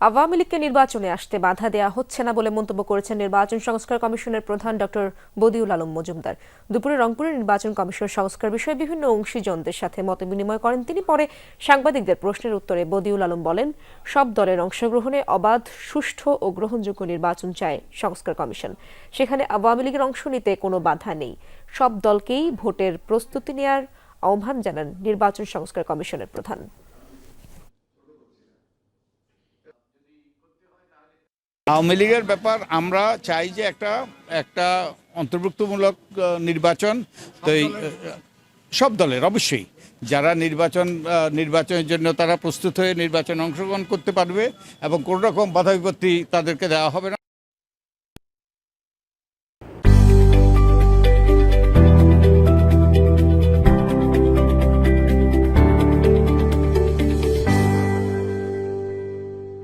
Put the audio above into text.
আওয়ামী লীগকে নির্বাচনে আসতে বাধা দেওয়া হচ্ছে না বলে মন্তব্য করেছেন নির্বাচন সংস্কার কমিশনের প্রধান ডক্টর বদিউল আলম মজুমদার। দুপুরে রংপুরে নির্বাচন কমিশন সংস্কার বিষয়ে বিভিন্ন অংশীজনদের সাথে মত বিনিময় করেন তিনি। পরে সাংবাদিকদের প্রশ্নের উত্তরে বদিউল আলম বলেন, সব দলের অংশগ্রহণে অবাধ, সুষ্ঠু ও গ্রহণযোগ্য নির্বাচন চায় সংস্কার কমিশন। সেখানে আওয়ামী লীগের অংশ নিতে কোনো বাধা নেই। সব দলকেই ভোটের প্রস্তুতি নেয়ার আহ্বান জানান নির্বাচন সংস্কার কমিশনের প্রধান। আওয়ামী লীগের ব্যাপার আমরা চাই যে একটা একটা অন্তর্ভুক্তমূলক নির্বাচন। তো সব দলের। অবশ্যই। যারা নির্বাচন নির্বাচনের জন্য তারা প্রস্তুত হয়ে নির্বাচনে অংশগ্রহণ করতে পারবে এবং কোনো রকম বাধা বিপত্তি তাদেরকে দেওয়া হবে না।